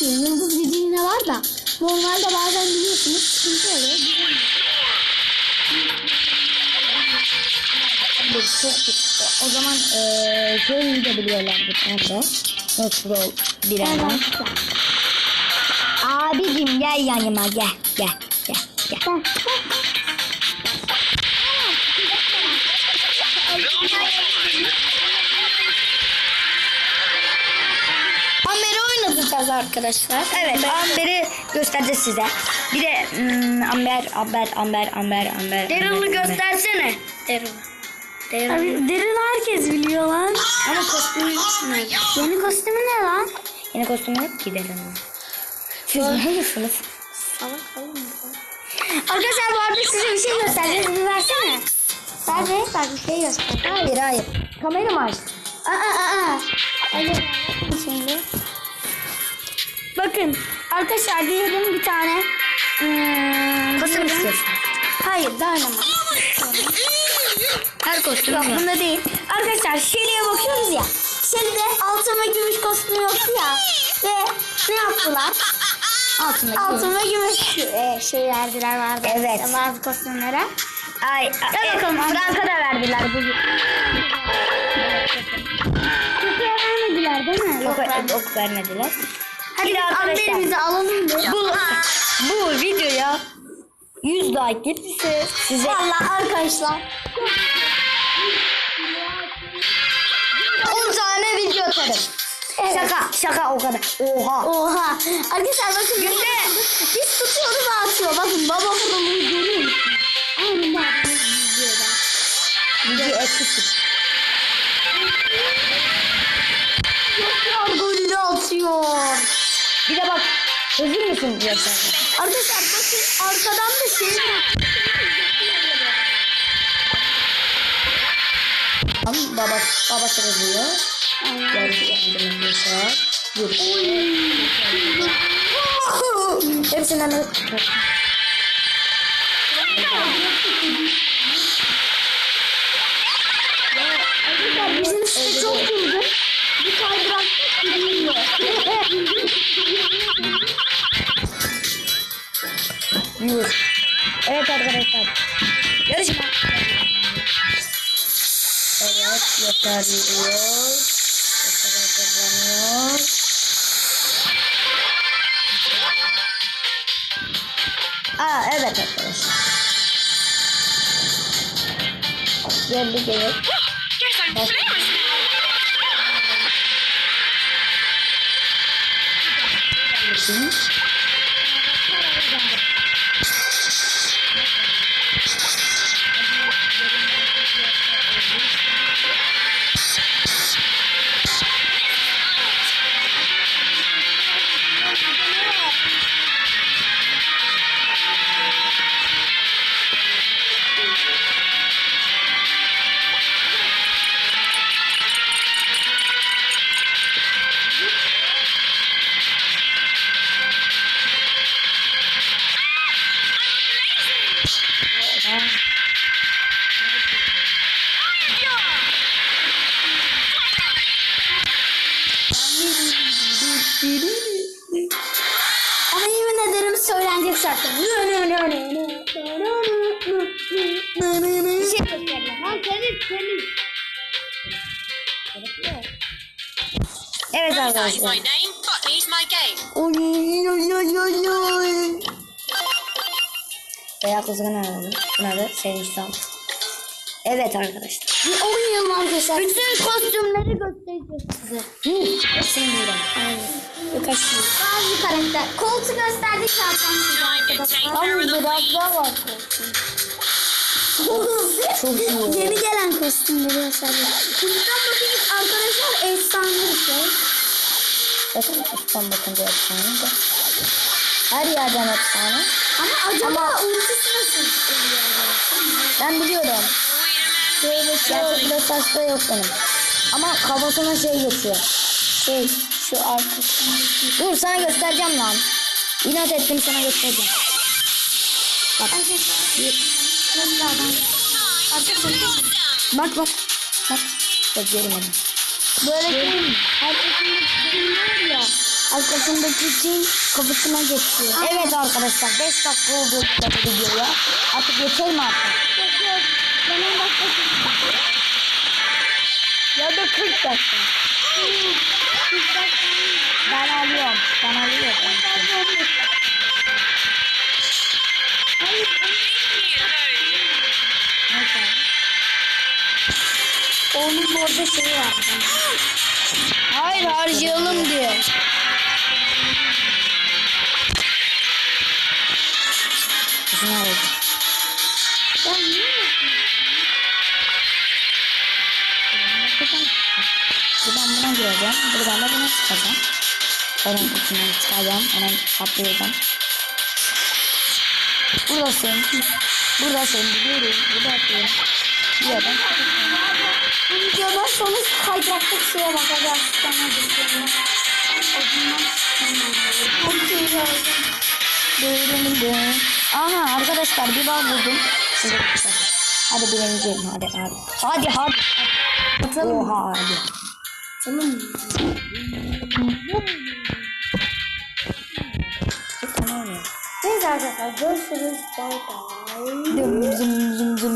Yıldız gücüne var da normalde bazen biliyorsunuz sıkıntı oluyor. Biz çok o, o zaman eee şeyi de biliyorlar bu tane Nasıl ol bilemem. Abicim gel yanıma gel gel gel gel. Amber'i oynatacağız arkadaşlar. Evet Amber'i göstereceğiz size. Bir de hmm, Amber Amber Amber Amber Amber. Daryl'ı göstersene. Daryl. Abi, Daryl herkes biliyor lan. Ama kostümü nerede? Yeni kostümü ne lan? Yeni kostüm yok ki Daryl'ın. Siz ne diyorsunuz? Salak oğlum. Arkadaşlar bu arada size bir şey göstereceğiz. Bir versene. Ver be. Bak bir şey göster. Hayır hayır. Kamera mı açtın? Aa aa aa. Hadi. Şimdi. Bakın arkadaşlar diyelim bir tane. Hmm, Kostüm istiyorsun. Hayır Dynamite. Her kostüm Yok var. bunda değil. Arkadaşlar Shelly'e bakıyoruz ya. Shelly'de altın ve gümüş kostümü yoktu ya. Ve ne yaptılar? Altındaki. Altın ve gümüş e, şey verdiler vardı. Evet. Bazı kostümlere. Ay, Gel bakalım. Franka da verdiler bugün. Kutuya vermediler değil mi? Yok, vermedi. ok vermediler. Hadi de arkadaşlar. amberimizi alalım da. Bu, bu videoya 100 like gelirse size Valla arkadaşlar. 10 tane video atarım. Evet. Şaka, şaka o kadar. Oha. Oha. Arkadaşlar bakın. Günde. Biz tutuyoruz atıyor. Bakın baba bunu görüyor musun? Aynen. Videoda. Video eksik. Yapıyor golünü atıyor. Bir de bak, hazır mısın diyor sana. Arkadaşlar bakın arkadan da şey. Tamam, baba, baba sıralıyor. Yarısı yardım ediyorsa. Yürü. Hepsinden de bizim site çok çılgın. Bir kaydırak gidiyor. Evet arkadaşlar. Yarışma. Evet yeter diyor. Yeter hazırlanıyor. Aa evet arkadaşlar. Geldi geldi. Guess I'm Evet arkadaşlar. name, but needs my game. Oy oy oy oy oy. Veya kızgın aradım. Buna da sevinç sağ Evet arkadaşlar. Bir oynayalım arkadaşlar. Bütün kostümleri göstereceğiz size. Hı, hepsini biliyorum. Birkaç tane. Bazı karakter. Koltu gösterdik zaten size arkadaşlar. Ama biraz daha var Çok iyi. Yeni gelen kostümleri gösterdik. Buradan bakıyoruz arkadaşlar efsane bir şey. Bakın üstten bakınca efsane de. Her yerden efsane. Ama acaba ultisi nasıl? Ben biliyorum. Şöyle şey Gerçek Brawl Stars'ta yok benim. Ama kafasına şey geçiyor. şey şu arkasında. Dur sana göstereceğim lan. İnat ettim sana göstereceğim. Bak. Bak bak. Bak. Bak görmedim. Böyle şey arkasındaki şey var ya. Arkasındaki şey kafasına geçiyor. Evet arkadaşlar 5 dakika oldu bu videoya. Artık geçelim artık. Yok yok. Ben 10 dakika Ya da 40 dakika. Ben alıyorum. Ben alıyorum. Hayır, onun orada şey var. Hayır harcayalım diyor. Kızına oldu. Ben niye Buradan buna gireceğim. Buradan da buna çıkacağım. Onun kutusundan çıkacağım. Hemen kaplayacağım. Buradasın. Buradasın. Biliyoruz. Buradasın. Diyorum. Bu videodan sonra kayacaktık şeye bakacağız. Oldu. Dırırım dır. Aha arkadaşlar bir bal buldum. Size göstereyim. Hadi birinci hadi hadi. Hadi hadi. Atalım? Oha hadi. Tamam mı? Neyse arkadaşlar görüşürüz. Bye bye. Dım zım zım zım